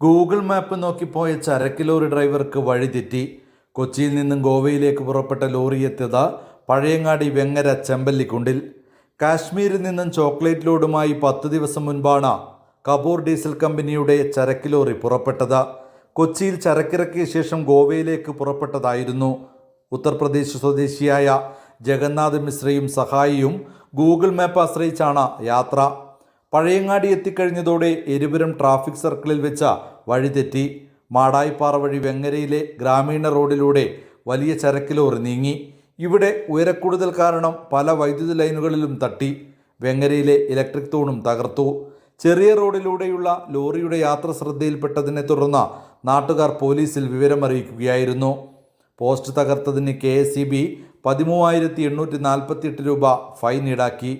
Google map നോക്കിപ്പോയ ചരക്ക് lorry ഡ്രൈവർക്ക് വഴിതെറ്റി കൊച്ചിയിൽ നിന്നും ഗോവയിലേക്ക് പുറപ്പെട്ട ലോറി എത്തിയത് പഴയങ്ങാടി വെങ്ങര ചെമ്പല്ലിക്കുണ്ടിൽ. കാശ്മീരിൽ നിന്നും ചോക്ലേറ്റ് ലോഡുമായി പത്ത് ദിവസം മുൻപാണ് കപൂർ ഡീസൽ കമ്പനിയുടെ ചരക്ക് ലോറി പുറപ്പെട്ടത്. കൊച്ചിയിൽ ചരക്കിറക്കിയ ശേഷം ഗോവയിലേക്ക് പുറപ്പെട്ടതായിരുന്നു. ഉത്തർപ്രദേശ് സ്വദേശിയായ ജഗന്നാഥ് മിശ്രയും സഹായിയും ഗൂഗിൾ മാപ്പ് ആശ്രയിച്ചാണ് യാത്ര. പഴയങ്ങാടി എത്തിക്കഴിഞ്ഞതോടെ എരിപുരം ട്രാഫിക് സർക്കിളിൽ വെച്ച വഴിതെറ്റി മാടായിപ്പാറ വഴി വെങ്ങരയിലെ ഗ്രാമീണ റോഡിലൂടെ വലിയ ചരക്ക് ലോറി നീങ്ങി ഇവിടെ ഉയരക്കൂടുതൽ കാരണം പല വൈദ്യുതി ലൈനുകളിലും തട്ടി. വെങ്ങരയിലെ ഇലക്ട്രിക് തൂണും തകർത്തു. ചെറിയ റോഡിലൂടെയുള്ള ലോറിയുടെ യാത്ര ശ്രദ്ധയിൽപ്പെട്ടതിനെ തുടർന്ന് നാട്ടുകാർ പോലീസിൽ വിവരമറിയിക്കുകയായിരുന്നു. പോസ്റ്റ് തകർത്തതിന് കെ എസ് സി ബി പതിമൂവായിരത്തി എണ്ണൂറ്റി നാൽപ്പത്തിയെട്ട് രൂപ ഫൈൻ ഈടാക്കി.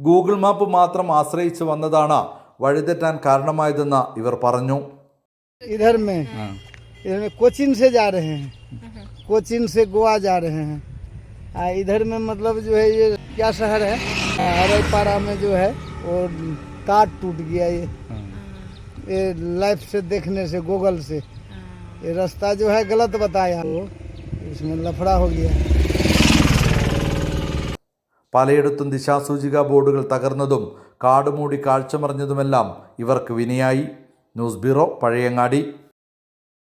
ഗൂഗിൾ മാപ്പ് മാത്രം ആശ്രയിച്ച് വന്നതാണ് വഴിതെറ്റാൻ കാരണമായതെന്ന് ഇവർ പറഞ്ഞു इधर में इधर में कोचिन से जा रहे हैं कोचिन से गोवा जा रहे हैं आ, इधर में मतलब जो है ये क्या शहर है अरईपारा में जो है वो कार टूट गया ये ये लाइफ से देखने से गूगल से ये रास्ता जो है गलत बताया वो इसमें लफड़ा हो गया പലയിടത്തും ദിശാസൂചിക ബോർഡുകൾ തകർന്നതും കാടുമൂടി കാഴ്ച മറിഞ്ഞതുമെല്ലാം ഇവർക്ക് വിനയായി. News bureau Pazhayangadi.